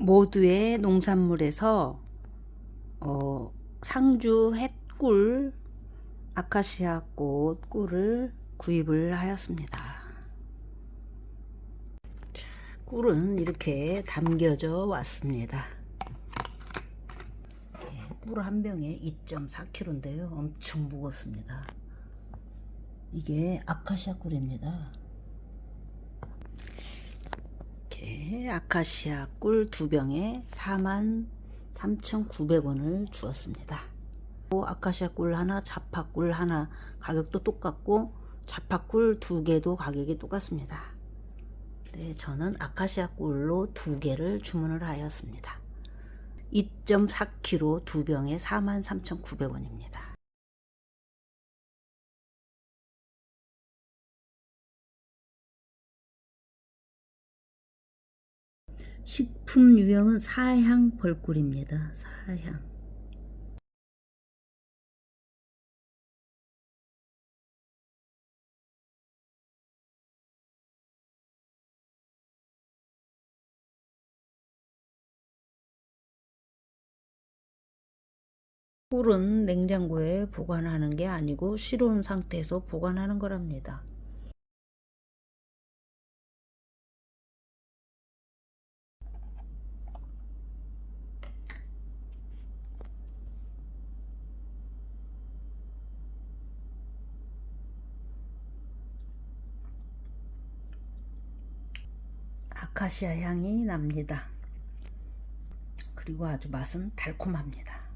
모두의 농산물에서 어, 상주 햇꿀 아카시아 꽃 꿀을 구입을 하였습니다. 꿀은 이렇게 담겨져 왔습니다. 예, 꿀한 병에 2.4kg인데요. 엄청 무겁습니다. 이게 아카시아 꿀입니다. 아카시아 꿀 두 병에 43,900원을 주었습니다. 아카시아 꿀 하나, 자파 꿀 하나 가격도 똑같고 자파 꿀 두 개도 가격이 똑같습니다. 네, 저는 아카시아 꿀로 두 개를 주문을 하였습니다. 2.4kg 두 병에 43,900원입니다. 식품 유형은 사향 벌꿀입니다. 사향. 꿀은 냉장고에 보관하는 게 아니고 실온 상태에서 보관하는 거랍니다. 아카시아 향이 납니다. 그리고 아주 맛은 달콤합니다.